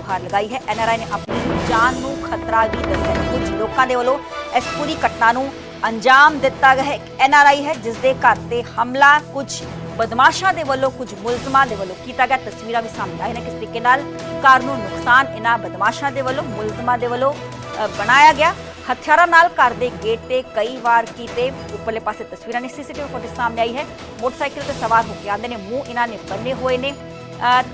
ਗੁਹਾਰ ਲਗਾਈ ਹੈ। ਐਨਆਰਆਈ ਨੇ ਆਪਣੀ ਜਾਨ ਨੂੰ ਖਤਰਾ ਵੀ ਦੱਸਿਆ ਕੁਝ ਲੋਕਾਂ ਦੇ ਵੱਲੋਂ ਇਸ ਪੂਰੀ ਘਟਨਾ ਨੂੰ ਅੰਜਾਮ ਦਿੱਤਾ ਗਿਆ ਹੈ। ਐਨਆਰਆਈ ਹੈ ਜਿਸ ਦੇ ਘਰ ਤੇ ਹਮਲਾ, ਕੁਝ ਬਦਮਾਸ਼ਾਂ ਦੇ ਵੱਲੋਂ, ਕੁਝ ਮੁਲਜ਼ਮਾਂ ਦੇ ਵੱਲੋਂ ਕੀਤਾ ਗਿਆ। ਤਸਵੀਰਾਂ ਵੀ ਸਾਹਮਣੇ ਆਈਆਂ ਨੇ। ਕਿਸ ਤਰੀਕੇ ਨਾਲ ਕਾਰ ਨੂੰ ਨੁਕਸਾਨ ਇਹਨਾਂ ਬਦਮਾਸ਼ਾਂ ਦੇ ਵੱਲੋਂ, ਮੁਲਜ਼ਮਾਂ ਦੇ ਵੱਲੋਂ ਬਣਾਇਆ ਗਿਆ। ਹਥਿਆਰਾਂ ਨਾਲ ਘਰ ਦੇ ਗੇਟ ਤੇ ਕਈ ਵਾਰ ਕੀਤੇ ਉੱਪਰਲੇ ਪਾਸੇ ਤਸਵੀਰਾਂ ਨੇ। ਸੀਸੀਟੀਵੀ ਫੁਟੇਜ ਸਾਹਮਣੇ ਆਈ ਹੈ। ਮੋਟਰਸਾਈਕਲ ਤੇ ਸਵਾਰ ਹੋ ਕੇ ਆਉਂਦੇ ਨੇ। ਮੂੰਹ ਇਹਨਾਂ ਨੇ ਬੰਨੇ ਹੋਏ ਨੇ।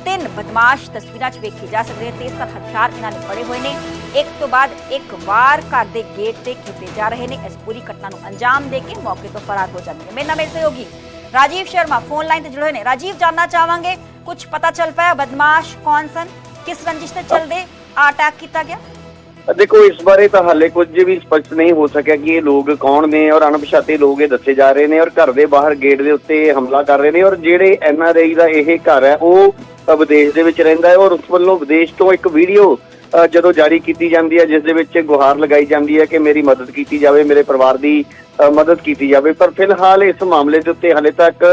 ਤਿੰਨ ਬਦਮਾਸ਼ ਤਸਵੀਰਾਂ 'ਚ ਵੇਖੇ ਜਾ ਸਕਦੇ ਨੇ ਤੇਜ਼ਤਰ ਹਥਿਆਰ ਇਹਨਾਂ ਨੇ ਫੜੇ ਹੋਏ ਨੇ। ਇੱਕ ਤੋਂ ਬਾਅਦ ਇੱਕ ਵਾਰ ਘਰ ਦੇ ਗੇਟ ਤੇ ਕੀਤੇ ਜਾ ਰਹੇ ਨੇ। ਇਸ ਪੂਰੀ ਘਟਨਾ ਨੂੰ ਅੰਜਾਮ ਦੇ ਕੇ ਮੌਕੇ ਤੋਂ ਫਰਾਰ ਹੋ ਜਾਂਦੇ ਨੇ। ਮੇਰੇ ਨਾਲ ਮੇਰੇ ਸਹਿਯੋਗੀ ਰਾਜੀਵ ਸ਼ਰਮਾ ਫੋਨ ਲਾਈਨ ਤੇ ਜੁੜੇ ਹੋਏ ਨੇ। ਰਾਜੀਵ, ਜਾਨਣਾ ਚਾਹਾਂਗੇ। ਕੁਝ ਪਤਾ ਚੱਲ ਪਾਇਆ ਬਦਮਾਸ਼ ਕੌਣ ਸਨ? ਕਿਸ ਰੰਜਿਸ਼ ਤੇ ਚੱਲਦੇ? ਅਟੈਕ ਕੀਤਾ ਗਿਆ? ਦੇਖੋ, ਇਸ ਬਾਰੇ ਤਾਂ ਹਾਲੇ ਕੁਝ ਵੀ ਸਪਸ਼ਟ ਨਹੀਂ ਹੋ ਸਕਿਆ ਕਿ ਇਹ ਲੋਕ ਕੌਣ ਨੇ ਔਰ ਅਣਪਛਾਤੇ ਲੋਕ ਇਹ ਦੱਸੇ ਜਾ ਰਹੇ ਨੇ ਔਰ ਘਰ ਦੇ ਬਾਹਰ ਗੇਟ ਦੇ ਉੱਤੇ ਹਮਲਾ ਕਰ ਰਹੇ ਨੇ ਔਰ ਜਿਹੜੇ ਐਨ ਆਰ ਆਈ ਦਾ ਇਹ ਘਰ ਹੈ, ਉਹ ਵਿਦੇਸ਼ ਦੇ ਵਿੱਚ ਰਹਿੰਦਾ ਹੈ ਔਰ ਉਸ ਵੱਲੋਂ ਵਿਦੇਸ਼ ਤੋਂ ਇੱਕ ਵੀਡੀਓ ਜਦੋਂ ਜਾਰੀ ਕੀਤੀ ਜਾਂਦੀ ਹੈ, ਜਿਸ ਦੇ ਵਿੱਚ ਗੁਹਾਰ ਲਗਾਈ ਜਾਂਦੀ ਹੈ ਕਿ ਮੇਰੀ ਮਦਦ ਕੀਤੀ ਜਾਵੇ, ਮੇਰੇ ਪਰਿਵਾਰ ਦੀ ਮਦਦ ਕੀਤੀ ਜਾਵੇ। ਪਰ ਫਿਲਹਾਲ ਇਸ ਮਾਮਲੇ ਦੇ ਉੱਤੇ ਹਾਲੇ ਤੱਕ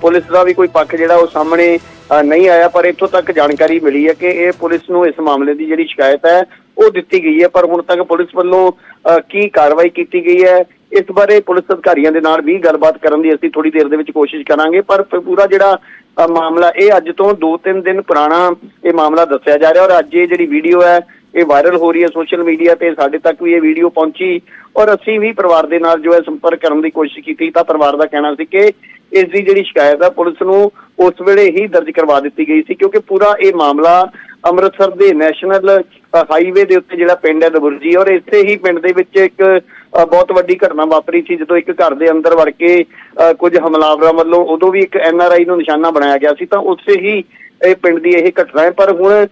ਪੁਲਿਸ ਦਾ ਵੀ ਕੋਈ ਪੱਖ ਜਿਹੜਾ ਉਹ ਸਾਹਮਣੇ ਨਹੀਂ ਆਇਆ ਪਰ ਇੱਥੋਂ ਤੱਕ ਜਾਣਕਾਰੀ ਮਿਲੀ ਹੈ ਕਿ ਇਹ ਪੁਲਿਸ ਨੂੰ ਇਸ ਮਾਮਲੇ ਦੀ ਜਿਹੜੀ ਸ਼ਿਕਾਇਤ ਹੈ ਉਹ ਦਿੱਤੀ ਗਈ ਹੈ। ਪਰ ਹੁਣ ਤੱਕ ਪੁਲਿਸ ਵੱਲੋਂ ਅ, ਕੀ ਕਾਰਵਾਈ ਕੀਤੀ ਗਈ ਹੈ ਇਸ ਬਾਰੇ ਪੁਲਿਸ ਅਧਿਕਾਰੀਆਂ ਦੇ ਨਾਲ ਵੀ ਗੱਲਬਾਤ ਕਰਨ ਦੀ ਅਸੀਂ ਥੋੜੀ ਦੇਰ ਦੇ ਵਿੱਚ ਕੋਸ਼ਿਸ਼ ਕਰਾਂਗੇ। ਪਰ ਪੂਰਾ ਜਿਹੜਾ ਮਾਮਲਾ ਇਹ ਅੱਜ ਤੋਂ 2-3 ਦਿਨ ਪੁਰਾਣਾ ਇਹ ਮਾਮਲਾ ਦੱਸਿਆ ਜਾ ਰਿਹਾ ਔਰ ਅੱਜ ਇਹ ਜਿਹੜੀ ਵੀਡੀਓ ਹੈ ਇਹ ਵਾਇਰਲ ਹੋ ਰਹੀ ਹੈ ਸੋਸ਼ਲ ਮੀਡੀਆ ਤੇ ਸਾਡੇ ਤੱਕ ਵੀ ਇਹ ਵੀਡੀਓ ਪਹੁੰਚੀ ਔਰ ਅਸੀਂ ਵੀ ਪਰਿਵਾਰ ਦੇ ਨਾਲ ਜੋ ਹੈ ਸੰਪਰਕ ਕਰਨ ਦੀ ਕੋਸ਼ਿਸ਼ ਕੀਤੀ। ਤਾਂ ਪਰਿਵਾਰ ਦਾ ਕਹਿਣਾ ਸੀ ਕਿ ਇਸ ਦੀ ਜਿਹੜੀ ਸ਼ਿਕਾਇਤ ਹੈ ਪੁਲਿਸ ਨੂੰ ਉਸ ਵੇਲੇ ਹੀ ਦਰਜ ਕਰਵਾ ਦਿੱਤੀ ਗਈ ਸੀ ਕਿਉਂਕਿ ਪੂਰਾ ਇਹ ਮਾਮਲਾ ਅੰਮ੍ਰਿਤਸਰ ਦੇ ਨੈਸ਼ਨਲ ਹਾਈਵੇ ਦੇ ਉੱਤੇ ਜਿਹੜਾ ਪਿੰਡ ਹੈ ਦਬੁਰਜੀ ਔਰ ਇੱਥੇ ਹੀ ਪਿੰਡ ਦੇ ਵਿੱਚ ਇੱਕ ਬਹੁਤ ਵੱਡੀ ਘਟਨਾ ਵਾਪਰੀ ਸੀ ਜਦੋਂ ਇੱਕ ਘਰ ਦੇ ਅੰਦਰ ਵੜ ਕੇ ਅ, ਕੁਝ ਹਮਲਾਵਰਾਂ ਵੱਲੋਂ ਉਦੋਂ ਵੀ ਇੱਕ ਐਨਆਰਆਈ ਨੂੰ ਨਿਸ਼ਾਨਾ ਬਣਾਇਆ ਗਿਆ ਸੀ। ਤਾਂ ਉਸੇ ਹੀ ਇਹ ਪਿੰਡ ਦੀ ਇਹ ਘਟਨਾ ਹੈ। ਪਰ ਹੁਣ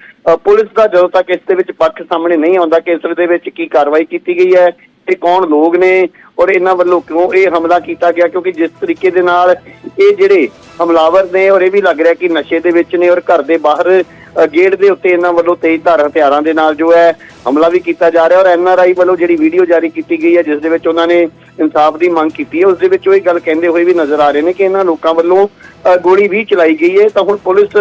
ਪੁਲਿਸ ਦਾ ਜਦੋਂ ਤੱਕ ਇਸ ਦੇ ਵਿੱਚ ਪੱਖ ਸਾਹਮਣੇ ਨਹੀਂ ਆਉਂਦਾ ਕਿ ਇਸ ਦੇ ਵਿੱਚ ਕੀ ਕਾਰਵਾਈ ਕੀਤੀ ਗਈ ਹੈ ਇਹ ਕੌਣ ਲੋਕ ਨੇ ਔਰ ਇਹਨਾਂ ਵੱਲੋਂ ਕਿਉਂ ਇਹ ਹਮਲਾ ਕੀਤਾ ਗਿਆ ਕਿਉਂਕਿ ਜਿਸ ਤਰੀਕੇ ਦੇ ਨਾਲ ਇਹ ਜਿਹੜੇ ਹਮਲਾਵਰ ਨੇ ਔਰ ਇਹ ਵੀ ਲੱਗ ਰਿਹਾ ਕਿ ਨਸ਼ੇ ਦੇ ਵਿੱਚ ਨੇ ਔਰ ਘਰ ਦੇ ਬਾਹਰ ਗੇਟ ਦੇ ਉੱਤੇ ਇਹਨਾਂ ਵੱਲੋਂ ਤੇਜ਼ ਧਾਰ ਹਥਿਆਰਾਂ ਦੇ ਨਾਲ ਜੋ ਹੈ ਹਮਲਾ ਵੀ ਕੀਤਾ ਜਾ ਰਿਹਾ ਔਰ ਐਨਆਰਆਈ ਵੱਲੋਂ ਜਿਹੜੀ ਵੀਡੀਓ ਜਾਰੀ ਕੀਤੀ ਗਈ ਹੈ ਜਿਸ ਦੇ ਵਿੱਚ ਉਹਨਾਂ ਨੇ ਇਨਸਾਫ ਦੀ ਮੰਗ ਕੀਤੀ ਹੈ ਉਸ ਦੇ ਵਿੱਚ ਉਹ ਇਹ ਗੱਲ ਕਹਿੰਦੇ ਹੋਏ ਵੀ ਨਜ਼ਰ ਆ ਰਹੇ ਨੇ ਕਿ ਇਹਨਾਂ ਲੋਕਾਂ ਵੱਲੋਂ ਅ, ਗੋਲੀ ਵੀ ਚਲਾਈ ਗਈ ਹੈ। ਤਾਂ ਹੁਣ ਪੁਲਿਸ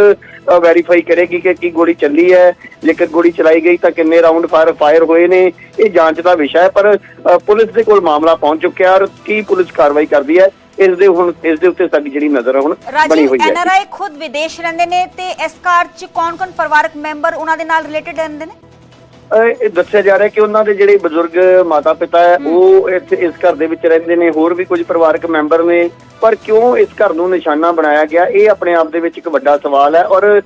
ਵੈਰੀਫਾਈ ਕਰੇਗੀ ਕਿ ਕੀ ਗੋਲੀ ਚੱਲੀ ਹੈ। ਜੇਕਰ ਗੋਲੀ ਚਲਾਈ ਗਈ ਤਾਂ ਕਿੰਨੇ ਰਾਉਂਡ ਫਾਇਰ ਫਾਇਰ ਹੋਏ ਨੇ। ਇਹ ਜਾਂਚ ਦਾ ਵਿਸ਼ਾ ਹੈ ਪਰ ਪੁਲਿਸ ਦੇ ਕੋਲ ਮਾਮਲਾ ਪਹੁੰਚ ਚੁੱਕਿਆ ਔਰ ਕੀ ਪੁਲਿਸ ਕਾਰਵਾਈ ਕਰਦੀ ਹੈ ਇਸ ਦੇ ਹੁਣ ਇਸ ਦੇ ਉੱਤੇ ਸਾਡੀ ਜਿਹੜੀ ਨਜ਼ਰ ਹੈ ਹੁਣ ਬਣੀ ਹੋਈ ਹੈ। ਐਨਆਰਆਈ ਖੁਦ ਵਿਦੇਸ਼ ਰਹਿੰਦੇ ਨੇ ਤੇ ਇਸ ਕਾਰ 'ਚ ਕੌਣ-ਕੌਣ ਪਰਿਵਾਰਕ ਮੈਂਬਰ ਉਹਨਾਂ ਦੇ ਨਾਲ ਰਿਲੇਟਡ ਰਹਿੰਦੇ ਨੇ? ਇਹ ਦੱਸਿਆ ਜਾ ਰਿਹਾ ਕਿ ਉਹਨਾਂ ਦੇ ਜਿਹੜੇ ਬਜ਼ੁਰਗ ਮਾਤਾ ਪਿਤਾ ਹੈ। ਉਹ ਇੱਥੇ ਇਸ ਘਰ ਦੇ ਵਿੱਚ ਰਹਿੰਦੇ ਨੇ। ਹੋਰ ਵੀ ਕੁਝ ਪਰਿਵਾਰਕ ਮੈਂਬਰ ਨੇ। ਪਰ ਕਿਉਂ ਇਸ ਘਰ ਨੂੰ ਨਿਸ਼ਾਨਾ ਬਣਾਇਆ ਗਿਆ? ਇਹ ਆਪਣੇ ਆਪ ਦੇ ਵਿੱਚ ਇੱਕ ਵੱਡਾ ਸਵਾਲ ਹੈ। ਔਰ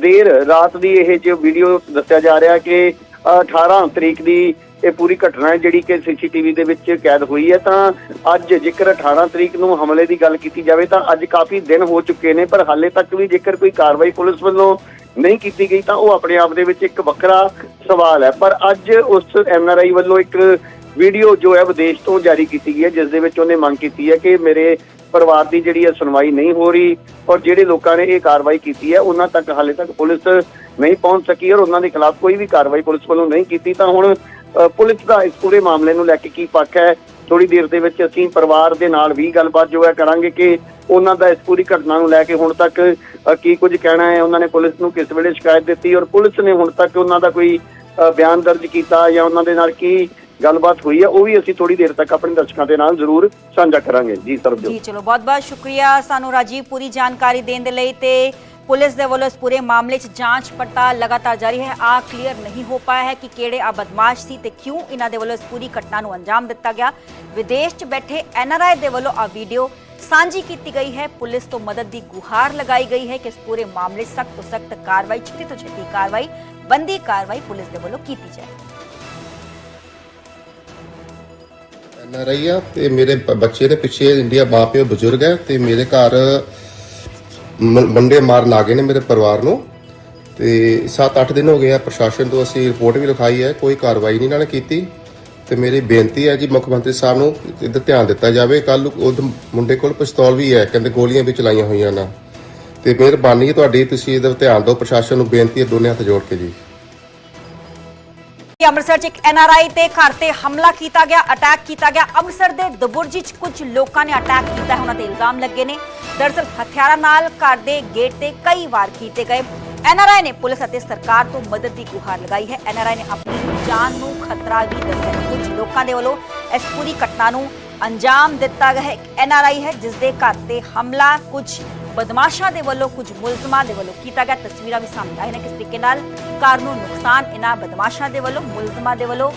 ਦੇਰ ਰਾਤ ਦੀ ਇਹ ਜੋ ਵੀਡੀਓ ਦੱਸਿਆ ਜਾ ਰਿਹਾ ਕਿ ਅਹ, 18 ਤਰੀਕ ਦੀ ਇਹ ਪੂਰੀ ਘਟਨਾ ਹੈ ਜਿਹੜੀ ਕਿ ਸੀਸੀਟੀਵੀ ਦੇ ਵਿੱਚ ਕੈਦ ਹੋਈ ਹੈ ਤਾਂ ਅੱਜ ਜੇਕਰ 18 ਤਰੀਕ ਨੂੰ ਹਮਲੇ ਦੀ ਗੱਲ ਕੀਤੀ ਜਾਵੇ ਤਾਂ ਅੱਜ ਕਾਫੀ ਦਿਨ ਹੋ ਚੁੱਕੇ ਨੇ। ਪਰ ਹਾਲੇ ਤੱਕ ਵੀ ਜੇਕਰ ਕੋਈ ਕਾਰਵਾਈ ਪੁਲਿਸ ਵੱਲੋਂ ਨਹੀਂ ਕੀਤੀ ਗਈ ਤਾਂ ਉਹ ਆਪਣੇ ਆਪ ਦੇ ਵਿੱਚ ਇੱਕ ਵੱਖਰਾ ਸਵਾਲ ਹੈ। ਪਰ ਅੱਜ ਉਸ ਐਨਆਰਆਈ ਵੱਲੋਂ ਇੱਕ ਵੀਡੀਓ ਜੋ ਹੈ ਵਿਦੇਸ਼ ਤੋਂ ਜਾਰੀ ਕੀਤੀ ਗਈ ਹੈ, ਜਿਸ ਦੇ ਵਿੱਚ ਉਹਨੇ ਮੰਗ ਕੀਤੀ ਹੈ ਕਿ ਮੇਰੇ ਪਰਿਵਾਰ ਦੀ ਜਿਹੜੀ ਹੈ ਸੁਣਵਾਈ ਨਹੀਂ ਹੋ ਰਹੀ ਔਰ ਜਿਹੜੇ ਲੋਕਾਂ ਨੇ ਇਹ ਕਾਰਵਾਈ ਕੀਤੀ ਹੈ, ਉਹਨਾਂ ਤੱਕ ਹਾਲੇ ਤੱਕ ਪੁਲਿਸ ਨਹੀਂ ਪਹੁੰਚ ਸਕੀ ਔਰ ਉਹਨਾਂ ਦੇ ਖਿਲਾਫ ਕੋਈ ਵੀ ਕਾਰਵਾਈ ਪੁਲਿਸ ਵੱਲੋਂ ਨਹੀਂ ਕੀਤੀ। ਤਾਂ ਹੁਣ ਪੁਲਿਸ ਦਾ ਇਸ ਪੂਰੇ ਮਾਮਲੇ ਨੂੰ ਲੈ ਕੇ ਕੀ ਪੱਖ ਹੈ? ਥੋੜੀ ਦੇਰ ਦੇ ਵਿੱਚ ਅਸੀਂ ਪਰਿਵਾਰ ਦੇ ਨਾਲ ਵੀ ਗੱਲਬਾਤ ਜੋ ਹੈ ਕਰਾਂਗੇ ਕਿ ਉਹਨਾਂ ਦਾ ਇਸ ਪੂਰੀ ਘਟਨਾ ਨੂੰ ਲੈ ਕੇ ਹੁਣ ਤੱਕ ਕੀ ਕੁਝ ਕਹਿਣਾ ਹੈ, ਉਹਨਾਂ ਨੇ ਪੁਲਿਸ ਨੂੰ ਕਿਸ ਵੇਲੇ ਸ਼ਿਕਾਇਤ ਦਿੱਤੀ ਔਰ ਪੁਲਿਸ ਨੇ ਹੁਣ ਤੱਕ ਉਹਨਾਂ ਦਾ ਕੋਈ ਬਿਆਨ ਦਰਜ ਕੀਤਾ ਜਾਂ ਉਹਨਾਂ ਦੇ ਨਾਲ ਕੀ ਗੱਲਬਾਤ ਹੋਈ ਹੈ, ਉਹ ਵੀ ਅਸੀਂ ਥੋੜੀ ਦੇਰ ਤੱਕ ਆਪਣੇ ਦਰਸ਼ਕਾਂ ਦੇ ਨਾਲ ਜ਼ਰੂਰ ਸਾਂਝਾ ਕਰਾਂਗੇ। ਜੀ, ਸਰਬਜੋਤ। ਜੀ, ਚਲੋ ਬਹੁਤ-ਬਹੁਤ ਸ਼ੁਕਰੀਆ ਸਾਨੂੰ ਰਾਜੀਵ ਪੂਰੀ ਜਾਣਕਾਰੀ ਦੇਣ ਦੇ ਲਈ ਤੇ ਪੁਲਿਸ ਦੇ ਵੱਲੋਂ ਇਸ ਪੂਰੇ ਮਾਮਲੇ 'ਚ ਜਾਂਚ ਪੜਤਾਲ ਲਗਾਤਾਰ ਜਾਰੀ ਹੈ। ਆ ਕਲੀਅਰ ਨਹੀਂ ਹੋ ਪਾਇਆ ਹੈ ਕਿ ਕਿਹੜੇ ਆ ਬਦਮਾਸ਼ ਸੀ ਤੇ ਕਿਉਂ ਇਹਨਾਂ ਦੇ ਵੱਲੋਂ ਇਸ ਪੂਰੀ ਘਟਨਾ ਨੂੰ ਅੰਜਾਮ ਦਿੱਤਾ ਗਿਆ। ਵਿਦੇਸ਼ 'ਚ ਬੈਠੇ ਐਨਆਰਆਈ ਦੇ ਵੱਲੋਂ ਆ ਵੀਡੀਓ ਸਾਂਝੀ ਕੀਤੀ ਗਈ ਹੈ। ਪੁਲਿਸ ਤੋਂ ਮਦਦ ਦੀ ਗੁਹਾਰ ਲਗਾਈ ਗਈ ਹੈ ਕਿ ਇਸ ਪੂਰੇ ਮਾਮਲੇ ਸਖਤ ਤੋਂ ਸਖਤ ਕਾਰਵਾਈ ਛੇਤੀ ਤੋਂ ਛੇਤੀ ਕਾਰਵਾਈ, ਬੰਦੀ ਕਾਰਵਾਈ ਪੁਲਿਸ ਦੇ ਵੱਲੋਂ ਕੀਤੀ ਜਾਏ। ਐਨਆਰਆਈ ਆ ਤੇ ਮੇਰੇ ਬੱਚੇ ਦੇ ਪਿੱਛੇ ਇੰਡੀਆ ਮਾਂ ਬਜ਼ੁਰਗ ਹੈ ਤੇ ਮੇਰੇ ਘਰ ਮੰਡੇ ਮਾਰਨ ਆ ਗਏ ਨੇ ਮੇਰੇ ਪਰਿਵਾਰ ਨੂੰ। ਤੇ 7-8 ਦਿਨ ਹੋ ਗਏ ਆ ਪ੍ਰਸ਼ਾਸਨ ਤੋਂ ਅਸੀਂ ਰਿਪੋਰਟ ਵੀ ਲਿਖਾਈ ਹੈ। ਕੋਈ ਕਾਰਵਾਈ ਨਹੀਂ ਇਹਨਾਂ ਨੇ ਕੀਤੀ। ਤੇ ਮੇਰੀ ਬੇਨਤੀ ਹੈ ਜੀ ਮੁੱਖ ਮੰਤਰੀ ਸਾਹਿਬ ਨੂੰ ਇਹਦਾ ਧਿਆਨ ਦਿੱਤਾ ਜਾਵੇ। ਕੱਲ ਉਹ ਮੁੰਡੇ ਕੋਲ ਪਿਸਤੌਲ ਵੀ ਹੈ, ਕਹਿੰਦੇ ਗੋਲੀਆਂ ਵੀ ਚਲਾਈਆਂ ਹੋਈਆਂ ਨਾ। ਤੇ ਮਿਹਰਬਾਨੀ ਤੁਹਾਡੀ, ਤੁਸੀਂ ਇਹਦਾ ਧਿਆਨ ਦਿਓ, ਪ੍ਰਸ਼ਾਸਨ ਨੂੰ ਬੇਨਤੀ ਹੈ ਦੋਨੇ ਹੱਥ ਜੋੜ ਕੇ ਜੀ। ਅੰਮ੍ਰਿਤਸਰ 'ਚ ਇੱਕ ਐਨਆਰਆਈ ਤੇ ਘਰ ਤੇ ਹਮਲਾ ਕੀਤਾ ਗਿਆ, ਅਟੈਕ ਕੀਤਾ ਗਿਆ। ਅੰਮ੍ਰਿਤਸਰ ਦੇ ਦਬੁਰਜੀ 'ਚ ਕੁਝ ਲੋਕਾਂ ਨੇ ਅਟੈਕ ਕੀਤਾ ਉਹਨਾਂ ਤੇ ਇਲਜ਼ਾਮ ਲੱਗੇ ਨੇ। ਦਰਅਸਲ ਹਥਿਆਰਾਂ ਨਾਲ ਘਰ ਦੇ ਗੇਟ ਤੇ ਕਈ ਵਾਰ ਕੀਤੇ ਗਏ ਐਨਆਰਆਈ ਨੇ ਪੁਲਿਸ ਅਤੇ ਸਰਕਾਰ ਤੋਂ ਮਦਦ ਦੀ ਗੁਹਾਰ ਲਗਾਈ ਹੈ। ਐਨਆਰਆਈ ਨੇ ਆਪਣੀ ਜਾਨ ਨੂੰ ਖਤਰਾ ਵੀ ਦੱਸਿਆ ਕੁਝ ਲੋਕਾਂ ਦੇ ਵੱਲੋਂ ਇਸ ਪੂਰੀ ਘਟਨਾ ਨੂੰ ਅੰਜਾਮ ਦਿੱਤਾ ਗਿਆ ਹੈ। ਐਨਆਰਆਈ ਹੈ, ਜਿਸ ਦੇ ਘਰ ਤੇ ਹਮਲਾ, ਕੁਝ ਬਦਮਾਸ਼ਾਂ ਦੇ ਵੱਲੋਂ, ਕੁਝ ਮੁਲਜ਼ਮਾਂ ਦੇ ਵੱਲੋਂ ਕੀਤਾ ਗਿਆ। ਤਸਵੀਰਾਂ ਵੀ ਸਾਹਮਣੇ ਆਈਆਂ ਨੇ। ਕਿਸ ਤਰੀਕੇ ਨਾਲ ਕਾਰ ਨੂੰ ਨੁਕਸਾਨ ਇਹਨਾਂ ਬਦਮਾਸ਼ਾਂ ਦੇ ਵੱਲੋਂ, ਮੁਲਜ਼ਮਾਂ ਦੇ ਵੱਲੋਂ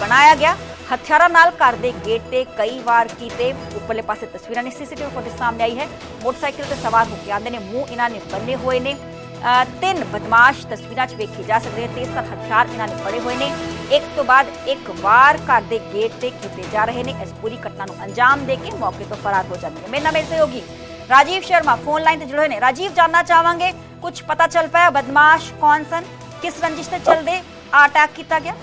ਬਣਾਇਆ ਗਿਆ। ਹਥਿਆਰਾਂ ਨਾਲ ਘਰ ਦੇ ਗੇਟ ਤੇ ਕਈ ਵਾਰ ਕੀਤੇ ਉੱਪਰਲੇ ਪਾਸੇ ਤਸਵੀਰਾਂ ਨੇ। ਸੀਸੀਟੀਵੀ ਫੁਟੇਜ ਸਾਹਮਣੇ ਆਈ ਹੈ। ਮੋਟਰਸਾਈਕਲ ਤੇ ਸਵਾਰ ਹੋ ਕੇ ਆਉਂਦੇ ਨੇ। ਮੂੰਹ ਇਹਨਾਂ ਨੇ ਬੰਨੇ ਹੋਏ ਨੇ। ਤਿੰਨ ਬਦਮਾਸ਼ ਤਸਵੀਰਾਂ 'ਚ ਵੇਖੇ ਜਾ ਸਕਦੇ ਨੇ ਤੇਜ਼ਤਰ ਹਥਿਆਰ ਇਹਨਾਂ ਨੇ ਫੜੇ ਹੋਏ ਨੇ। ਇੱਕ ਤੋਂ ਬਾਅਦ ਇੱਕ ਵਾਰ ਘਰ ਦੇ ਗੇਟ ਤੇ ਕੀਤੇ ਜਾ ਰਹੇ ਨੇ। ਇਸ ਪੂਰੀ ਘਟਨਾ ਨੂੰ ਅੰਜਾਮ ਦੇ ਕੇ ਮੌਕੇ ਤੋਂ ਫਰਾਰ ਹੋ ਜਾਂਦੇ ਨੇ। ਮੇਰੇ ਨਾਲ ਮੇਰੇ ਸਹਿਯੋਗੀ ਰਾਜੀਵ ਸ਼ਰਮਾ ਫੋਨ ਲਾਈਨ ਤੇ ਜੁੜੇ ਹੋਏ ਨੇ। ਰਾਜੀਵ, ਜਾਨਣਾ ਚਾਹਾਂਗੇ। ਕੁਝ ਪਤਾ ਚੱਲ ਪਾਇਆ ਬਦਮਾਸ਼ ਕੌਣ ਸਨ? ਕਿਸ ਰੰਜਿਸ਼ ਤੇ ਚੱਲਦੇ? ਅਟੈਕ ਕੀਤਾ ਗਿਆ?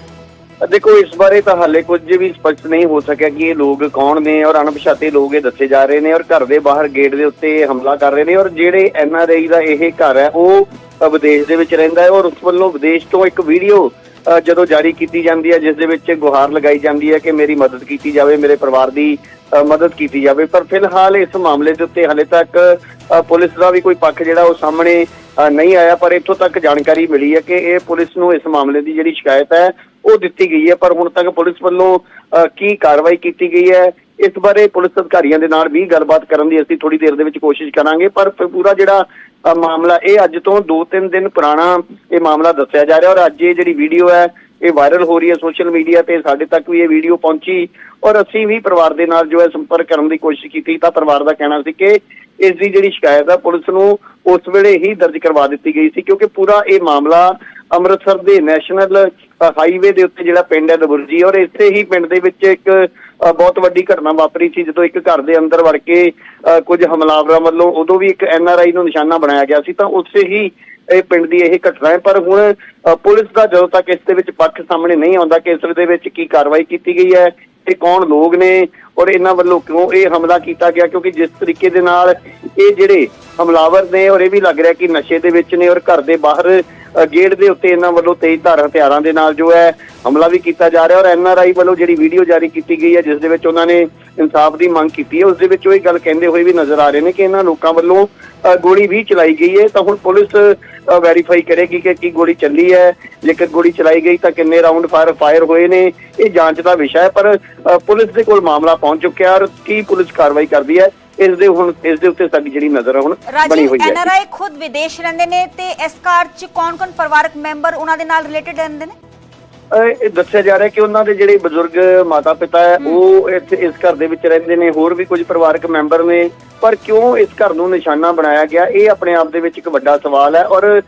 ਦੇਖੋ, ਇਸ ਬਾਰੇ ਤਾਂ ਹਾਲੇ ਕੁਝ ਵੀ ਸਪਸ਼ਟ ਨਹੀਂ ਹੋ ਸਕਿਆ ਕਿ ਇਹ ਲੋਕ ਕੌਣ ਨੇ ਔਰ ਅਣਪਛਾਤੇ ਲੋਕ ਇਹ ਦੱਸੇ ਜਾ ਰਹੇ ਨੇ ਔਰ ਘਰ ਦੇ ਬਾਹਰ ਗੇਟ ਦੇ ਉੱਤੇ ਹਮਲਾ ਕਰ ਰਹੇ ਨੇ ਔਰ ਜਿਹੜੇ ਐਨਆਰਆਈ ਦਾ ਇਹ ਘਰ ਹੈ, ਉਹ ਵਿਦੇਸ਼ ਦੇ ਵਿੱਚ ਰਹਿੰਦਾ ਹੈ ਔਰ ਉਸ ਵੱਲੋਂ ਵਿਦੇਸ਼ ਤੋਂ ਇੱਕ ਵੀਡੀਓ ਜਦੋਂ ਜਾਰੀ ਕੀਤੀ ਜਾਂਦੀ ਹੈ ਜਿਸ ਦੇ ਵਿੱਚ ਗੁਹਾਰ ਲਗਾਈ ਜਾਂਦੀ ਹੈ ਕਿ ਮੇਰੀ ਮਦਦ ਕੀਤੀ ਜਾਵੇ ਮੇਰੇ ਪਰਿਵਾਰ ਦੀ ਮਦਦ ਕੀਤੀ ਜਾਵੇ। ਪਰ ਫਿਲਹਾਲ ਇਸ ਮਾਮਲੇ ਦੇ ਉੱਤੇ ਹਾਲੇ ਤੱਕ ਪੁਲਿਸ ਦਾ ਵੀ ਕੋਈ ਪੱਖ ਜਿਹੜਾ ਉਹ ਸਾਹਮਣੇ ਨਹੀਂ ਆਇਆ ਪਰ ਇੱਥੋਂ ਤੱਕ ਜਾਣਕਾਰੀ ਮਿਲੀ ਹੈ ਕਿ ਇਹ ਪੁਲਿਸ ਨੂੰ ਇਸ ਮਾਮਲੇ ਦੀ ਜਿਹੜੀ ਸ਼ਿਕਾਇਤ ਹੈ ਉਹ ਦਿੱਤੀ ਗਈ ਹੈ। ਪਰ ਹੁਣ ਤੱਕ ਪੁਲਿਸ ਵੱਲੋਂ ਅ, ਕੀ ਕਾਰਵਾਈ ਕੀਤੀ ਗਈ ਹੈ ਇਸ ਬਾਰੇ ਪੁਲਿਸ ਅਧਿਕਾਰੀਆਂ ਦੇ ਨਾਲ ਵੀ ਗੱਲਬਾਤ ਕਰਨ ਦੀ ਅਸੀਂ ਥੋੜੀ ਦੇਰ ਦੇ ਵਿੱਚ ਕੋਸ਼ਿਸ਼ ਕਰਾਂਗੇ। ਪਰ ਪੂਰਾ ਜਿਹੜਾ ਮਾਮਲਾ, ਇਹ ਅੱਜ ਤੋਂ 2-3 ਦਿਨ ਪੁਰਾਣਾ ਇਹ ਮਾਮਲਾ ਦੱਸਿਆ ਜਾ ਰਿਹਾ ਔਰ ਅੱਜ ਇਹ ਜਿਹੜੀ ਵੀਡੀਓ ਹੈ, ਇਹ ਵਾਇਰਲ ਹੋ ਰਹੀ ਹੈ ਸੋਸ਼ਲ ਮੀਡੀਆ ਤੇ ਸਾਡੇ ਤੱਕ ਵੀ ਇਹ ਵੀਡੀਓ ਪਹੁੰਚੀ ਔਰ ਅਸੀਂ ਵੀ ਪਰਿਵਾਰ ਦੇ ਨਾਲ ਜੋ ਹੈ ਸੰਪਰਕ ਕਰਨ ਦੀ ਕੋਸ਼ਿਸ਼ ਕੀਤੀ ਤਾਂ ਪਰਿਵਾਰ ਦਾ ਕਹਿਣਾ ਸੀ ਕਿ ਇਸ ਦੀ ਜਿਹੜੀ ਸ਼ਿਕਾਇਤ ਹੈ, ਪੁਲਿਸ ਨੂੰ ਉਸ ਵੇਲੇ ਹੀ ਦਰਜ ਕਰਵਾ ਦਿੱਤੀ ਗਈ ਸੀ ਕਿਉਂਕਿ ਪੂਰਾ ਇਹ ਮਾਮਲਾ ਅੰਮ੍ਰਿਤਸਰ ਦੇ ਨੈਸ਼ਨਲ ਹਾਈਵੇ ਦੇ ਉੱਤੇ ਜਿਹੜਾ ਪਿੰਡ ਹੈ ਦਬੁਰਜੀ ਔਰ ਇੱਥੇ ਹੀ ਪਿੰਡ ਦੇ ਵਿੱਚ ਇੱਕ ਬਹੁਤ ਵੱਡੀ ਘਟਨਾ ਵਾਪਰੀ ਸੀ ਜਦੋਂ ਇੱਕ ਘਰ ਦੇ ਅੰਦਰ ਵੜ ਕੇ ਅ, ਕੁਝ ਹਮਲਾਵਰਾਂ ਵੱਲੋਂ ਉਦੋਂ ਵੀ ਇੱਕ ਐਨਆਰਆਈ ਨੂੰ ਨਿਸ਼ਾਨਾ ਬਣਾਇਆ ਗਿਆ ਸੀ ਤਾਂ ਉਸੇ ਹੀ ਇਹ ਪਿੰਡ ਦੀ ਇਹ ਘਟਨਾ ਹੈ। ਪਰ ਹੁਣ ਪੁਲਿਸ ਦਾ ਜਦੋਂ ਤੱਕ ਇਸ ਦੇ ਵਿੱਚ ਪੱਖ ਸਾਹਮਣੇ ਨਹੀਂ ਆਉਂਦਾ ਕਿ ਇਸ ਦੇ ਵਿੱਚ ਕੀ ਕਾਰਵਾਈ ਕੀਤੀ ਗਈ ਹੈ ਇਹ ਕੌਣ ਲੋਕ ਨੇ ਔਰ ਇਹਨਾਂ ਵੱਲੋਂ ਕਿਉਂ ਇਹ ਹਮਲਾ ਕੀਤਾ ਗਿਆ ਕਿਉਂਕਿ ਜਿਸ ਤਰੀਕੇ ਦੇ ਨਾਲ ਇਹ ਜਿਹੜੇ ਹਮਲਾਵਰ ਨੇ ਔਰ ਇਹ ਵੀ ਲੱਗ ਰਿਹਾ ਕਿ ਨਸ਼ੇ ਦੇ ਵਿੱਚ ਨੇ ਔਰ ਘਰ ਦੇ ਬਾਹਰ ਗੇਟ ਦੇ ਉੱਤੇ ਇਹਨਾਂ ਵੱਲੋਂ ਤੇਜ਼ ਧਾਰ ਹਥਿਆਰਾਂ ਦੇ ਨਾਲ ਜੋ ਹੈ ਹਮਲਾ ਵੀ ਕੀਤਾ ਜਾ ਰਿਹਾ ਔਰ ਐਨਆਰਆਈ ਵੱਲੋਂ ਜਿਹੜੀ ਵੀਡੀਓ ਜਾਰੀ ਕੀਤੀ ਗਈ ਹੈ ਜਿਸ ਦੇ ਵਿੱਚ ਉਹਨਾਂ ਨੇ ਇਨਸਾਫ ਦੀ ਮੰਗ ਕੀਤੀ ਹੈ ਉਸ ਦੇ ਵਿੱਚ ਉਹ ਇਹ ਗੱਲ ਕਹਿੰਦੇ ਹੋਏ ਵੀ ਨਜ਼ਰ ਆ ਰਹੇ ਨੇ ਕਿ ਇਹਨਾਂ ਲੋਕਾਂ ਵੱਲੋਂ ਅ, ਗੋਲੀ ਵੀ ਚਲਾਈ ਗਈ ਹੈ। ਤਾਂ ਹੁਣ ਪੁਲਿਸ ਵੈਰੀਫਾਈ ਕਰੇਗੀ ਕਿ ਕੀ ਗੋਲੀ ਚੱਲੀ ਹੈ। ਜੇਕਰ ਗੋਲੀ ਚਲਾਈ ਗਈ ਤਾਂ ਕਿੰਨੇ ਰਾਉਂਡ ਫਾਇਰ ਫਾਇਰ ਹੋਏ ਨੇ ਇਹ ਜਾਂਚ ਦਾ ਵਿਸ਼ਾ ਹੈ ਪਰ ਪੁਲਿਸ ਦੇ ਕੋਲ ਮਾਮਲਾ ਪਹੁੰਚ ਚੁੱਕਿਆ ਔਰ ਕੀ ਪੁਲਿਸ ਕਾਰਵਾਈ ਕਰਦੀ ਹੈ ਇਸ ਦੇ ਹੁਣ ਇਸ ਦੇ ਉੱਤੇ ਸਾਡੀ ਜਿਹੜੀ ਨਜ਼ਰ ਹੁਣ ਬਣੀ ਹੋਈ ਹੈ। ਐਨਆਰਆਈ ਖੁਦ ਵਿਦੇਸ਼ ਰਹਿੰਦੇ ਨੇ ਤੇ ਇਸ ਕਾਰ 'ਚ ਕੌਣ-ਕੌਣ ਪਰਿਵਾਰਕ ਮੈਂਬਰ ਉਹਨਾਂ ਦੇ ਨਾਲ ਰਿਲੇਟਡ ਰਹਿੰਦੇ ਨੇ? ਇਹ ਦੱਸਿਆ ਜਾ ਰਿਹਾ ਕਿ ਉਹਨਾਂ ਦੇ ਜਿਹੜੇ ਬਜ਼ੁਰਗ ਮਾਤਾ ਪਿਤਾ ਹੈ। ਉਹ ਇੱਥੇ ਇਸ ਘਰ ਦੇ ਵਿੱਚ ਰਹਿੰਦੇ ਨੇ ਹੋਰ ਵੀ ਕੁਝ ਪਰਿਵਾਰਕ ਮੈਂਬਰ ਨੇ। ਪਰ ਕਿਉਂ ਇਸ ਘਰ ਨੂੰ ਨਿਸ਼ਾਨਾ ਬਣਾਇਆ ਗਿਆ? ਇਹ ਆਪਣੇ ਆਪ ਦੇ ਵਿੱਚ ਇੱਕ ਵੱਡਾ ਸਵਾਲ ਹੈ ਔਰ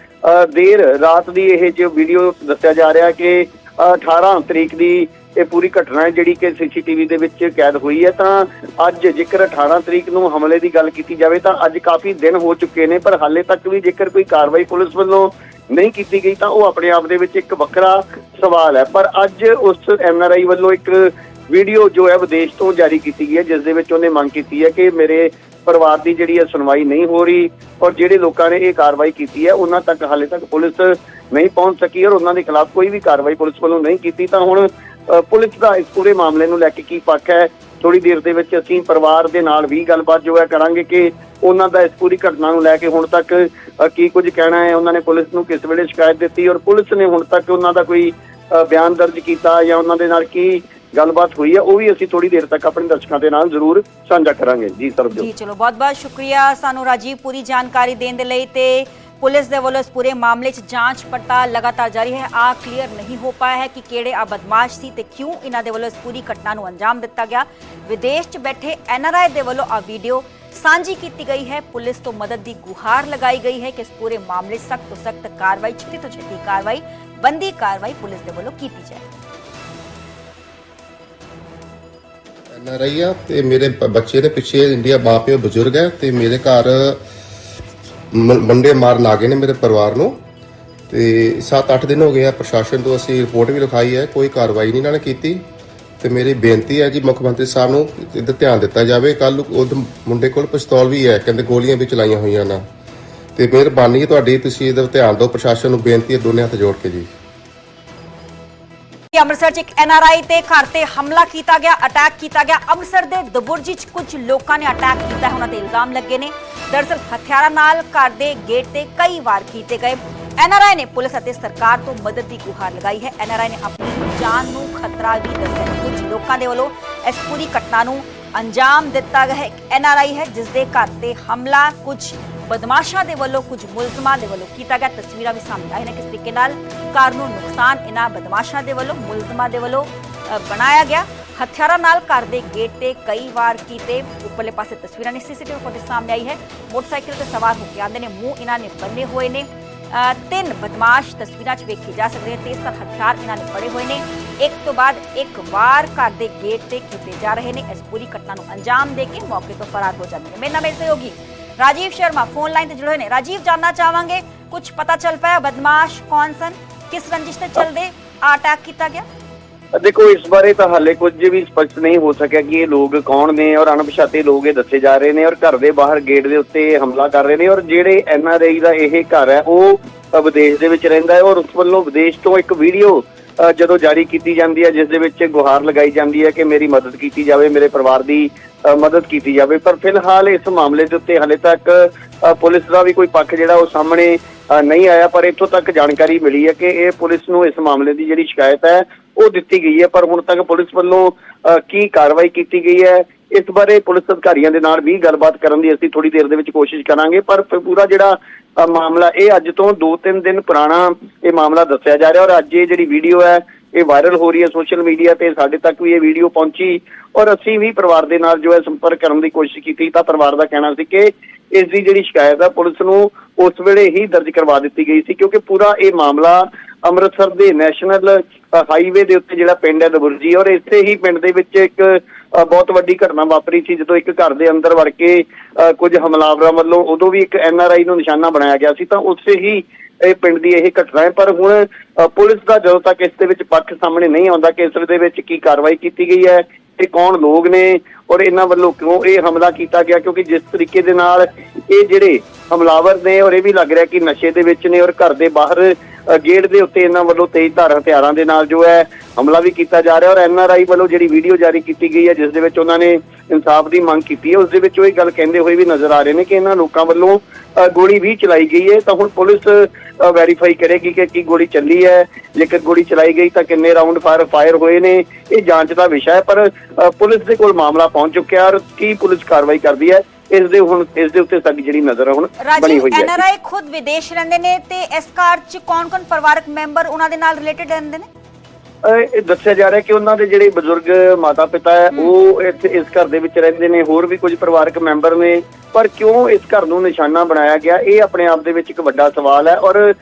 ਦੇਰ ਰਾਤ ਦੀ ਇਹ ਜੋ ਵੀਡੀਓ ਦੱਸਿਆ ਜਾ ਰਿਹਾ ਕਿ ਅਹ, 18 ਤਰੀਕ ਦੀ ਇਹ ਪੂਰੀ ਘਟਨਾ ਹੈ ਜਿਹੜੀ ਕਿ ਸੀਸੀਟੀਵੀ ਦੇ ਵਿੱਚ ਕੈਦ ਹੋਈ ਹੈ। ਤਾਂ ਅੱਜ ਜੇਕਰ 18 ਤਰੀਕ ਨੂੰ ਹਮਲੇ ਦੀ ਗੱਲ ਕੀਤੀ ਜਾਵੇ ਤਾਂ ਅੱਜ ਕਾਫੀ ਦਿਨ ਹੋ ਚੁੱਕੇ ਨੇ, ਪਰ ਹਾਲੇ ਤੱਕ ਵੀ ਜੇਕਰ ਕੋਈ ਕਾਰਵਾਈ ਪੁਲਿਸ ਵੱਲੋਂ ਨਹੀਂ ਕੀਤੀ ਗਈ ਤਾਂ ਉਹ ਆਪਣੇ ਆਪ ਦੇ ਵਿੱਚ ਇੱਕ ਵੱਖਰਾ ਸਵਾਲ ਹੈ। ਪਰ ਅੱਜ ਉਸ ਐਨਆਰਆਈ ਵੱਲੋਂ ਇੱਕ ਵੀਡੀਓ ਜੋ ਹੈ ਵਿਦੇਸ਼ ਤੋਂ ਜਾਰੀ ਕੀਤੀ ਗਈ ਹੈ, ਜਿਸ ਦੇ ਵਿੱਚ ਉਹਨੇ ਮੰਗ ਕੀਤੀ ਹੈ ਕਿ ਮੇਰੇ ਪਰਿਵਾਰ ਦੀ ਜਿਹੜੀ ਹੈ ਸੁਣਵਾਈ ਨਹੀਂ ਹੋ ਰਹੀ ਔਰ ਜਿਹੜੇ ਲੋਕਾਂ ਨੇ ਇਹ ਕਾਰਵਾਈ ਕੀਤੀ ਹੈ, ਉਹਨਾਂ ਤੱਕ ਹਾਲੇ ਤੱਕ ਪੁਲਿਸ ਨਹੀਂ ਪਹੁੰਚ ਸਕੀ ਔਰ ਉਹਨਾਂ ਦੇ ਖਿਲਾਫ ਕੋਈ ਵੀ ਕਾਰਵਾਈ ਪੁਲਿਸ ਵੱਲੋਂ ਨਹੀਂ ਕੀਤੀ। ਤਾਂ ਹੁਣ ਪੁਲਿਸ ਦਾ ਇਸ ਪੂਰੇ ਮਾਮਲੇ ਨੂੰ ਲੈ ਕੇ ਕੀ ਪੱਖ ਹੈ? ਥੋੜੀ ਦੇਰ ਦੇ ਵਿੱਚ ਅਸੀਂ ਪਰਿਵਾਰ ਦੇ ਨਾਲ ਵੀ ਗੱਲਬਾਤ ਜੋ ਹੈ ਕਰਾਂਗੇ ਕਿ ਉਹਨਾਂ ਦਾ ਇਸ ਪੂਰੀ ਘਟਨਾ ਨੂੰ ਲੈ ਕੇ ਹੁਣ ਤੱਕ ਕੀ ਕੁਝ ਕਹਿਣਾ ਹੈ? ਉਹਨਾਂ ਨੇ ਪੁਲਿਸ ਨੂੰ ਕਿਸ ਵੇਲੇ ਸ਼ਿਕਾਇਤ ਦਿੱਤੀ ਔਰ ਪੁਲਿਸ ਨੇ ਹੁਣ ਤੱਕ ਉਹਨਾਂ ਦਾ ਕੋਈ ਬਿਆਨ ਦਰਜ ਕੀਤਾ ਜਾਂ ਉਹਨਾਂ ਦੇ ਨਾਲ ਕੀ ਗੱਲਬਾਤ ਹੋਈ ਹੈ, ਉਹ ਵੀ ਅਸੀਂ ਥੋੜੀ ਦੇਰ ਤੱਕ ਆਪਣੇ ਦਰਸ਼ਕਾਂ ਦੇ ਨਾਲ ਜ਼ਰੂਰ ਸਾਂਝਾ ਕਰਾਂਗੇ। ਜੀ, ਸਰਬਜੋਤ। ਜੀ, ਚਲੋ, ਬਹੁਤ-ਬਹੁਤ ਸ਼ੁਕਰੀਆ ਸਾਨੂੰ ਰਾਜੀਵ ਪੂਰੀ ਜਾਣਕਾਰੀ ਦੇਣ ਦੇ ਲਈ ਤੇ ਪੁਲਿਸ ਦੇ ਵੱਲੋਂ ਇਸ ਪੂਰੇ ਮਾਮਲੇ 'ਚ ਜਾਂਚ ਪੜਤਾਲ ਲਗਾਤਾਰ ਜਾਰੀ ਹੈ ਆ ਕਲੀਅਰ ਨਹੀਂ ਹੋ ਪਾਇਆ ਹੈ ਕਿ ਕਿਹੜੇ ਆ ਬਦਮਾਸ਼ ਸੀ ਤੇ ਕਿਉਂ ਇਹਨਾਂ ਦੇ ਵੱਲੋਂ ਇਸ ਪੂਰੀ ਘਟਨਾ ਨੂੰ ਅੰਜਾਮ ਦਿੱਤਾ ਗਿਆ ਵਿਦੇਸ਼ 'ਚ ਬੈਠੇ ਐਨਆਰਆਈ ਦੇ ਵੱਲੋਂ ਆ ਵੀਡੀਓ ਸਾਂਝੀ ਕੀਤੀ ਗਈ ਹੈ ਪੁਲਿਸ ਤੋਂ ਮਦਦ ਦੀ ਗੁਹਾਰ ਲਗਾਈ ਗਈ ਹੈ ਕਿ ਇਸ ਪੂਰੇ ਮਾਮਲੇ ਸਖਤ ਤੋਂ ਸਖਤ ਕਾਰਵਾਈ ਛੇਤੀ ਤੋਂ ਛੇਤੀ ਕਾਰਵਾਈ ਬੰਦੀ ਕਾਰਵਾਈ ਪੁਲਿਸ ਦੇ ਵੱਲੋਂ ਕੀਤੀ ਜਾਏ ਐਨਆਰਆਈ ਤੇ ਮੇਰੇ ਬੱਚੇ ਦੇ ਪਿੱਛੇ ਇੰਡੀਆ ਬਾਪ ਬਜ਼ੁਰਗ ਹੈ ਤੇ ਮੇਰੇ ਘਰ ਮੰਡੇ ਮਾਰਨ ਆ ਗਏ ਨੇ ਮੇਰੇ ਪਰਿਵਾਰ ਨੂੰ। ਤੇ 7-8 ਦਿਨ ਹੋ ਗਏ ਆ ਪ੍ਰਸ਼ਾਸਨ ਤੋਂ ਅਸੀਂ ਰਿਪੋਰਟ ਵੀ ਲਿਖਾਈ ਹੈ, ਕੋਈ ਕਾਰਵਾਈ ਨਹੀਂ ਇਹਨਾਂ ਨੇ ਕੀਤੀ। ਤੇ ਮੇਰੀ ਬੇਨਤੀ ਹੈ ਜੀ ਮੁੱਖ ਮੰਤਰੀ ਸਾਹਿਬ ਨੂੰ ਇਹਦਾ ਧਿਆਨ ਦਿੱਤਾ ਜਾਵੇ। ਕੱਲ ਉਹ ਮੁੰਡੇ ਕੋਲ ਪਿਸਤੌਲ ਵੀ ਹੈ, ਕਹਿੰਦੇ ਗੋਲੀਆਂ ਵੀ ਚਲਾਈਆਂ ਹੋਈਆਂ ਨਾ। ਤੇ ਮਿਹਰਬਾਨੀ ਤੁਹਾਡੀ, ਤੁਸੀਂ ਇਹਦਾ ਧਿਆਨ ਦਿਓ। ਪ੍ਰਸ਼ਾਸਨ ਨੂੰ ਬੇਨਤੀ ਹੈ ਦੋਨੇ ਹੱਥ ਜੋੜ ਕੇ ਜੀ। ਅੰਮ੍ਰਿਤਸਰ 'ਚ ਇੱਕ ਐਨਆਰਆਈ ਤੇ ਘਰ ਤੇ ਹਮਲਾ ਕੀਤਾ ਗਿਆ, ਅਟੈਕ ਕੀਤਾ ਗਿਆ। ਅੰਮ੍ਰਿਤਸਰ ਦੇ ਦਬੁਰਜੀ 'ਚ ਕੁਝ ਲੋਕਾਂ ਨੇ ਅਟੈਕ ਕੀਤਾ ਉਹਨਾਂ ਤੇ ਇਲਜ਼ਾਮ ਲੱਗੇ ਨੇ। ਦਰਅਸਲ ਹਥਿਆਰਾਂ ਨਾਲ ਘਰ ਦੇ ਗੇਟ ਤੇ ਕਈ ਵਾਰ ਕੀਤੇ ਗਏ। ਐਨਆਰਆਈ ਨੇ ਪੁਲਿਸ ਅਤੇ ਸਰਕਾਰ ਤੋਂ ਮਦਦ ਦੀ ਗੁਹਾਰ ਲਗਾਈ ਹੈ। ਐਨਆਰਆਈ ਨੇ ਆਪਣੀ ਜਾਨ ਨੂੰ ਖਤਰਾ ਵੀ ਦੱਸਿਆ ਕੁਝ ਲੋਕਾਂ ਦੇ ਵੱਲੋਂ ਇਸ ਪੂਰੀ ਘਟਨਾ ਨੂੰ ਅੰਜਾਮ ਦਿੱਤਾ ਗਿਆ ਹੈ। ਐਨਆਰਆਈ ਹੈ ਜਿਸ ਦੇ ਘਰ ਤੇ ਹਮਲਾ, ਕੁਝ ਬਦਮਾਸ਼ਾਂ ਦੇ ਵੱਲੋਂ, ਕੁਝ ਮੁਲਜ਼ਮਾਂ ਦੇ ਵੱਲੋਂ ਕੀਤਾ ਗਿਆ। ਤਸਵੀਰਾਂ ਵੀ ਸਾਹਮਣੇ ਆਈਆਂ ਨੇ। ਕਿਸ ਤਰੀਕੇ ਨਾਲ ਕਾਰ ਨੂੰ ਨੁਕਸਾਨ ਇਹਨਾਂ ਬਦਮਾਸ਼ਾਂ ਦੇ ਵੱਲੋਂ, ਮੁਲਜ਼ਮਾਂ ਦੇ ਵੱਲੋਂ ਬਣਾਇਆ ਗਿਆ? ਹਥਿਆਰਾਂ ਨਾਲ ਘਰ ਦੇ ਗੇਟ ਤੇ ਕਈ ਵਾਰ ਕੀਤੇ। ਉੱਪਰਲੇ ਪਾਸੇ ਤਸਵੀਰਾਂ ਨੇ ਸੀਸੀਟੀਵੀ ਫੁਟੇਜ ਸਾਹਮਣੇ ਆਈ ਹੈ। ਮੋਟਰਸਾਈਕਲ ਤੇ ਸਵਾਰ ਹੋ ਕੇ ਆਉਂਦੇ ਨੇ, ਮੂੰਹ ਇਹਨਾਂ ਨੇ ਬੰਨੇ ਹੋਏ ਨੇ। ਤਿੰਨ ਬਦਮਾਸ਼ ਤਸਵੀਰਾਂ 'ਚ ਵੇਖੇ ਜਾ ਸਕਦੇ ਨੇ। ਤੇਜ਼ਤਰ ਹਥਿਆਰ ਇਹਨਾਂ ਨੇ ਫੜੇ ਹੋਏ ਨੇ। ਇੱਕ ਤੋਂ ਬਾਅਦ ਇੱਕ ਵਾਰ ਘਰ ਦੇ ਗੇਟ ਤੇ ਕੀਤੇ ਜਾ ਰਹੇ ਨੇ। ਇਸ ਪੂਰੀ ਘਟਨਾ ਨੂੰ ਅੰਜਾਮ ਦੇ ਕੇ ਮੌਕੇ ਤੋਂ ਫਰਾਰ ਹੋ ਜਾਂਦੇ ਨੇ। ਮੇਰੇ ਨਾਲ ਮੇਰੇ ਸਹਿਯੋਗੀ ਰਾਜੀਵ ਸ਼ਰਮਾ ਫੋਨ ਲਾਈਨ ਤੇ ਜੁੜੇ ਹੋਏ ਨੇ। ਰਾਜੀਵ, ਜਾਨਣਾ ਚਾਹਾਂਗੇ। ਕੁਝ ਪਤਾ ਚੱਲ ਪਾਇਆ ਬਦਮਾਸ਼ ਕੌਣ ਸਨ? ਕਿਸ ਰੰਜਿਸ਼ ਤੇ ਚੱਲਦੇ? ਅਟੈਕ ਕੀਤਾ ਗਿਆ? ਦੇਖੋ, ਇਸ ਬਾਰੇ ਤਾਂ ਹਾਲੇ ਕੁਝ ਵੀ ਸਪਸ਼ਟ ਨਹੀਂ ਹੋ ਸਕਿਆ ਕਿ ਇਹ ਲੋਕ ਕੌਣ ਨੇ ਔਰ ਅਣਪਛਾਤੇ ਲੋਕ ਇਹ ਦੱਸੇ ਜਾ ਰਹੇ ਨੇ ਔਰ ਘਰ ਦੇ ਬਾਹਰ ਗੇਟ ਦੇ ਉੱਤੇ ਹਮਲਾ ਕਰ ਰਹੇ ਨੇ ਔਰ ਜਿਹੜੇ ਐਨਆਰਆਈ ਦਾ ਇਹ ਘਰ ਹੈ, ਉਹ ਵਿਦੇਸ਼ ਦੇ ਵਿੱਚ ਰਹਿੰਦਾ ਹੈ ਔਰ ਉਸ ਵੱਲੋਂ ਵਿਦੇਸ਼ ਤੋਂ ਇੱਕ ਵੀਡੀਓ ਜਦੋਂ ਜਾਰੀ ਕੀਤੀ ਜਾਂਦੀ ਹੈ, ਜਿਸ ਦੇ ਵਿੱਚ ਗੁਹਾਰ ਲਗਾਈ ਜਾਂਦੀ ਹੈ ਕਿ ਮੇਰੀ ਮਦਦ ਕੀਤੀ ਜਾਵੇ, ਮੇਰੇ ਪਰਿਵਾਰ ਦੀ ਮਦਦ ਕੀਤੀ ਜਾਵੇ। ਪਰ ਫਿਲਹਾਲ ਇਸ ਮਾਮਲੇ ਦੇ ਉੱਤੇ ਹਾਲੇ ਤੱਕ ਪੁਲਿਸ ਦਾ ਵੀ ਕੋਈ ਪੱਖ ਜਿਹੜਾ ਉਹ ਸਾਹਮਣੇ ਨਹੀਂ ਆਇਆ, ਪਰ ਇੱਥੋਂ ਤੱਕ ਜਾਣਕਾਰੀ ਮਿਲੀ ਹੈ ਕਿ ਇਹ ਪੁਲਿਸ ਨੂੰ ਇਸ ਮਾਮਲੇ ਦੀ ਜਿਹੜੀ ਸ਼ਿਕਾਇਤ ਹੈ ਉਹ ਦਿੱਤੀ ਗਈ ਹੈ ਪਰ ਹੁਣ ਤੱਕ ਪੁਲਿਸ ਵੱਲੋਂ ਅ, ਕੀ ਕਾਰਵਾਈ ਕੀਤੀ ਗਈ ਹੈ ਇਸ ਬਾਰੇ ਪੁਲਿਸ ਅਧਿਕਾਰੀਆਂ ਦੇ ਨਾਲ ਵੀ ਗੱਲਬਾਤ ਕਰਨ ਦੀ ਅਸੀਂ ਥੋੜੀ ਦੇਰ ਦੇ ਵਿੱਚ ਕੋਸ਼ਿਸ਼ ਕਰਾਂਗੇ ਪਰ ਪੂਰਾ ਜਿਹੜਾ ਮਾਮਲਾ ਇਹ ਅੱਜ ਤੋਂ 2-3 ਦਿਨ ਪੁਰਾਣਾ ਇਹ ਮਾਮਲਾ ਦੱਸਿਆ ਜਾ ਰਿਹਾ ਔਰ ਅੱਜ ਇਹ ਜਿਹੜੀ ਵੀਡੀਓ ਹੈ ਇਹ ਵਾਇਰਲ ਹੋ ਰਹੀ ਹੈ ਸੋਸ਼ਲ ਮੀਡੀਆ ਤੇ ਸਾਡੇ ਤੱਕ ਵੀ ਇਹ ਵੀਡੀਓ ਪਹੁੰਚੀ ਔਰ ਅਸੀਂ ਵੀ ਪਰਿਵਾਰ ਦੇ ਨਾਲ ਜੋ ਹੈ ਸੰਪਰਕ ਕਰਨ ਦੀ ਕੋਸ਼ਿਸ਼ ਕੀਤੀ ਤਾਂ ਪਰਿਵਾਰ ਦਾ ਕਹਿਣਾ ਸੀ ਕਿ ਇਸ ਦੀ ਜਿਹੜੀ ਸ਼ਿਕਾਇਤ ਹੈ ਪੁਲਿਸ ਨੂੰ ਉਸ ਵੇਲੇ ਹੀ ਦਰਜ ਕਰਵਾ ਦਿੱਤੀ ਗਈ ਸੀ ਕਿਉਂਕਿ ਪੂਰਾ ਇਹ ਮਾਮਲਾ ਅੰਮ੍ਰਿਤਸਰ ਦੇ ਨੈਸ਼ਨਲ ਹਾਈਵੇ ਦੇ ਉੱਤੇ ਜਿਹੜਾ ਪਿੰਡ ਹੈ ਦਬੁਰਜੀ ਔਰ ਇੱਥੇ ਹੀ ਪਿੰਡ ਦੇ ਵਿੱਚ ਇੱਕ ਬਹੁਤ ਵੱਡੀ ਘਟਨਾ ਵਾਪਰੀ ਸੀ ਜਦੋਂ ਇੱਕ ਘਰ ਦੇ ਅੰਦਰ ਵੜ ਕੇ ਅ, ਕੁਝ ਹਮਲਾਵਰਾਂ ਵੱਲੋਂ ਉਦੋਂ ਵੀ ਇੱਕ ਐਨਆਰਆਈ ਨੂੰ ਨਿਸ਼ਾਨਾ ਬਣਾਇਆ ਗਿਆ ਸੀ ਤਾਂ ਉਸੇ ਹੀ ਇਹ ਪਿੰਡ ਦੀ ਇਹ ਘਟਨਾ ਹੈ। ਪਰ ਹੁਣ ਪੁਲਿਸ ਦਾ ਜਦੋਂ ਤੱਕ ਇਸ ਦੇ ਵਿੱਚ ਪੱਖ ਸਾਹਮਣੇ ਨਹੀਂ ਆਉਂਦਾ ਕਿ ਇਸ ਦੇ ਵਿੱਚ ਕੀ ਕਾਰਵਾਈ ਕੀਤੀ ਗਈ ਹੈ ਇਹ ਕੌਣ ਲੋਕ ਨੇ ਔਰ ਇਹਨਾਂ ਵੱਲੋਂ ਕਿਉਂ ਇਹ ਹਮਲਾ ਕੀਤਾ ਗਿਆ ਕਿਉਂਕਿ ਜਿਸ ਤਰੀਕੇ ਦੇ ਨਾਲ ਇਹ ਜਿਹੜੇ ਹਮਲਾਵਰ ਨੇ ਔਰ ਇਹ ਵੀ ਲੱਗ ਰਿਹਾ ਕਿ ਨਸ਼ੇ ਦੇ ਵਿੱਚ ਨੇ ਔਰ ਘਰ ਦੇ ਬਾਹਰ ਗੇਟ ਦੇ ਉੱਤੇ ਇਹਨਾਂ ਵੱਲੋਂ ਤੇਜ਼ ਧਾਰ ਹਥਿਆਰਾਂ ਦੇ ਨਾਲ ਜੋ ਹੈ ਹਮਲਾ ਵੀ ਕੀਤਾ ਜਾ ਰਿਹਾ ਔਰ ਐਨਆਰਆਈ ਵੱਲੋਂ ਜਿਹੜੀ ਵੀਡੀਓ ਜਾਰੀ ਕੀਤੀ ਗਈ ਹੈ ਜਿਸ ਦੇ ਵਿੱਚ ਉਹਨਾਂ ਨੇ ਇਨਸਾਫ ਦੀ ਮੰਗ ਕੀਤੀ ਹੈ ਉਸ ਦੇ ਵਿੱਚ ਉਹ ਇਹ ਗੱਲ ਕਹਿੰਦੇ ਹੋਏ ਵੀ ਨਜ਼ਰ ਆ ਰਹੇ ਨੇ ਕਿ ਇਹਨਾਂ ਲੋਕਾਂ ਵੱਲੋਂ ਅ, ਗੋਲੀ ਵੀ ਚਲਾਈ ਗਈ ਹੈ। ਤਾਂ ਹੁਣ ਪੁਲਿਸ ਵੈਰੀਫਾਈ ਕਰੇਗੀ ਕਿ ਕੀ ਗੋਲੀ ਚੱਲੀ ਹੈ। ਜੇਕਰ ਗੋਲੀ ਚਲਾਈ ਗਈ ਤਾਂ ਕਿੰਨੇ ਰਾਉਂਡ ਫਾਇਰ ਫਾਇਰ ਹੋਏ ਨੇ ਇਹ ਜਾਂਚ ਦਾ ਵਿਸ਼ਾ ਹੈ ਪਰ ਪੁਲਿਸ ਦੇ ਕੋਲ ਮਾਮਲਾ ਪਹੁੰਚ ਚੁੱਕਿਆ ਔਰ ਕੀ ਪੁਲਿਸ ਕਾਰਵਾਈ ਕਰਦੀ ਹੈ ਇਸ ਦੇ ਹੁਣ ਇਸ ਦੇ ਉੱਤੇ ਸਾਡੀ ਜਿਹੜੀ ਨਜ਼ਰ ਹੁਣ ਬਣੀ ਹੋਈ ਹੈ। ਐਨਆਰਆਈ ਖੁਦ ਵਿਦੇਸ਼ ਰਹਿੰਦੇ ਨੇ ਤੇ ਇਸ ਕਾਰ 'ਚ ਕੌਣ-ਕੌਣ ਪਰਿਵਾਰਕ ਮੈਂਬਰ ਉਹਨਾਂ ਦੇ ਨਾਲ ਰਿਲੇਟਡ ਰਹਿੰਦੇ ਨੇ? ਇਹ ਦੱਸਿਆ ਜਾ ਰਿਹਾ ਕਿ ਉਹਨਾਂ ਦੇ ਜਿਹੜੇ ਬਜ਼ੁਰਗ ਮਾਤਾ ਪਿਤਾ ਹੈ। ਉਹ ਇੱਥੇ ਇਸ ਘਰ ਦੇ ਵਿੱਚ ਰਹਿੰਦੇ ਨੇ ਹੋਰ ਵੀ ਕੁਝ ਪਰਿਵਾਰਕ ਮੈਂਬਰ ਨੇ। ਪਰ ਕਿਉਂ ਇਸ ਘਰ ਨੂੰ ਨਿਸ਼ਾਨਾ ਬਣਾਇਆ ਗਿਆ? ਇਹ ਆਪਣੇ ਆਪ ਦੇ ਵਿੱਚ ਇੱਕ ਵੱਡਾ ਸਵਾਲ ਹੈ ਔਰ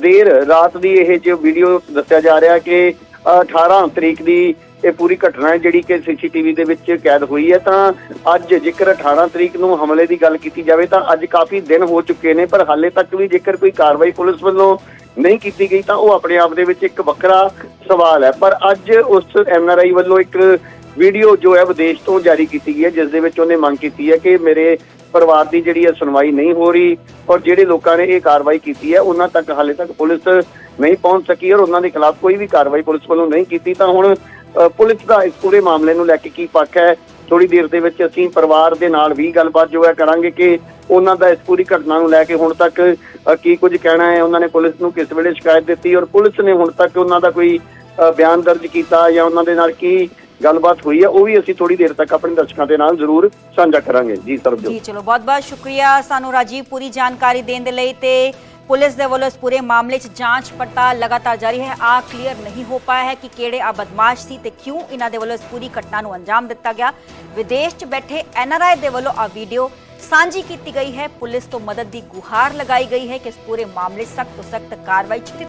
ਦੇਰ ਰਾਤ ਦੀ ਇਹ ਜੋ ਵੀਡੀਓ ਦੱਸਿਆ ਜਾ ਰਿਹਾ ਕਿ ਅਹ, 18 ਤਰੀਕ ਦੀ ਇਹ ਪੂਰੀ ਘਟਨਾ ਹੈ ਜਿਹੜੀ ਕਿ ਸੀਸੀਟੀਵੀ ਦੇ ਵਿੱਚ ਕੈਦ ਹੋਈ ਹੈ, ਤਾਂ ਅੱਜ ਜੇਕਰ 18 ਤਰੀਕ ਨੂੰ ਹਮਲੇ ਦੀ ਗੱਲ ਕੀਤੀ ਜਾਵੇ, ਤਾਂ ਅੱਜ ਕਾਫੀ ਦਿਨ ਹੋ ਚੁੱਕੇ ਨੇ, ਪਰ ਹਾਲੇ ਤੱਕ ਵੀ ਜੇਕਰ ਕੋਈ ਕਾਰਵਾਈ ਪੁਲਿਸ ਵੱਲੋਂ ਨਹੀਂ ਕੀਤੀ ਗਈ, ਤਾਂ ਉਹ ਆਪਣੇ ਆਪ ਦੇ ਵਿੱਚ ਇੱਕ ਵੱਖਰਾ ਸਵਾਲ ਹੈ। ਪਰ ਅੱਜ ਉਸ ਐਨਆਰਆਈ ਵੱਲੋਂ ਇੱਕ ਵੀਡੀਓ ਜੋ ਹੈ, ਵਿਦੇਸ਼ ਤੋਂ ਜਾਰੀ ਕੀਤੀ ਗਈ ਹੈ, ਜਿਸ ਦੇ ਵਿੱਚ ਉਹਨੇ ਮੰਗ ਕੀਤੀ ਹੈ ਕਿ ਮੇਰੇ ਪਰਿਵਾਰ ਦੀ ਜਿਹੜੀ ਹੈ ਸੁਣਵਾਈ ਨਹੀਂ ਹੋ ਰਹੀ ਔਰ ਜਿਹੜੇ ਲੋਕਾਂ ਨੇ ਇਹ ਕਾਰਵਾਈ ਕੀਤੀ ਹੈ, ਉਹਨਾਂ ਤੱਕ ਹਾਲੇ ਤੱਕ ਪੁਲਿਸ ਨਹੀਂ ਪਹੁੰਚ ਸਕੀ ਔਰ ਉਹਨਾਂ ਦੇ ਖਿਲਾਫ ਕੋਈ ਵੀ ਕਾਰਵਾਈ ਪੁਲਿਸ ਵੱਲੋਂ ਨਹੀਂ ਕੀਤੀ, ਤਾਂ ਹੁਣ ਪੁਲਿਸ ਦਾ ਇਸ ਪੂਰੇ ਮਾਮਲੇ ਨੂੰ ਲੈ ਕੇ ਕੀ ਪੱਖ ਹੈ? ਥੋੜੀ ਦੇਰ ਦੇ ਵਿੱਚ ਅਸੀਂ ਪਰਿਵਾਰ ਦੇ ਨਾਲ ਵੀ ਗੱਲਬਾਤ ਜੋ ਹੈ ਕਰਾਂਗੇ ਕਿ ਉਹਨਾਂ ਦਾ ਇਸ ਪੂਰੀ ਘਟਨਾ ਨੂੰ ਲੈ ਕੇ ਹੁਣ ਤੱਕ ਕੀ ਕੁਝ ਕਹਿਣਾ ਹੈ? ਉਹਨਾਂ ਨੇ ਪੁਲਿਸ ਨੂੰ ਕਿਸ ਵੇਲੇ ਸ਼ਿਕਾਇਤ ਦਿੱਤੀ ਔਰ ਪੁਲਿਸ ਨੇ ਹੁਣ ਤੱਕ ਉਹਨਾਂ ਦਾ ਕੋਈ ਬਿਆਨ ਦਰਜ ਕੀਤਾ ਜਾਂ ਉਹਨਾਂ ਦੇ ਨਾਲ ਕੀ ਗੱਲਬਾਤ ਹੋਈ ਹੈ, ਉਹ ਵੀ ਅਸੀਂ ਥੋੜੀ ਦੇਰ ਤੱਕ ਆਪਣੇ ਦਰਸ਼ਕਾਂ ਦੇ ਨਾਲ ਜ਼ਰੂਰ ਸਾਂਝਾ ਕਰਾਂਗੇ। ਜੀ, ਸਰਬਜੋਤ। ਜੀ, ਚਲੋ, ਬਹੁਤ-ਬਹੁਤ ਸ਼ੁਕਰੀਆ ਸਾਨੂੰ ਰਾਜੀਵ ਪੂਰੀ ਜਾਣਕਾਰੀ ਦੇਣ ਦੇ ਲਈ ਤੇ ਪੁਲਿਸ ਦੇ ਵੱਲੋਂ ਇਸ ਪੂਰੇ ਮਾਮਲੇ 'ਚ ਜਾਂਚ ਪੜਤਾਲ ਲਗਾਤਾਰ ਜਾਰੀ ਹੈ ਆ ਕਲੀਅਰ ਨਹੀਂ ਹੋ ਪਾਇਆ ਹੈ ਕਿ ਕਿਹੜੇ ਆ ਬਦਮਾਸ਼ ਸੀ ਤੇ ਕਿਉਂ ਇਹਨਾਂ ਦੇ ਵੱਲੋਂ ਇਸ ਪੂਰੀ ਘਟਨਾ ਨੂੰ ਅੰਜਾਮ ਦਿੱਤਾ ਗਿਆ ਵਿਦੇਸ਼ 'ਚ ਬੈਠੇ ਐਨਆਰਆਈ ਦੇ ਵੱਲੋਂ ਆ ਵੀਡੀਓ ਸਾਂਝੀ ਕੀਤੀ ਗਈ ਹੈ ਪੁਲਿਸ ਤੋਂ ਮਦਦ ਦੀ ਗੁਹਾਰ ਲਗਾਈ ਗਈ ਹੈ ਕਿ ਇਸ ਪੂਰੇ ਮਾਮਲੇ 'ਚ ਸਖਤ ਤੋਂ ਸਖਤ ਕਾਰਵਾਈ ਛੇਤੀ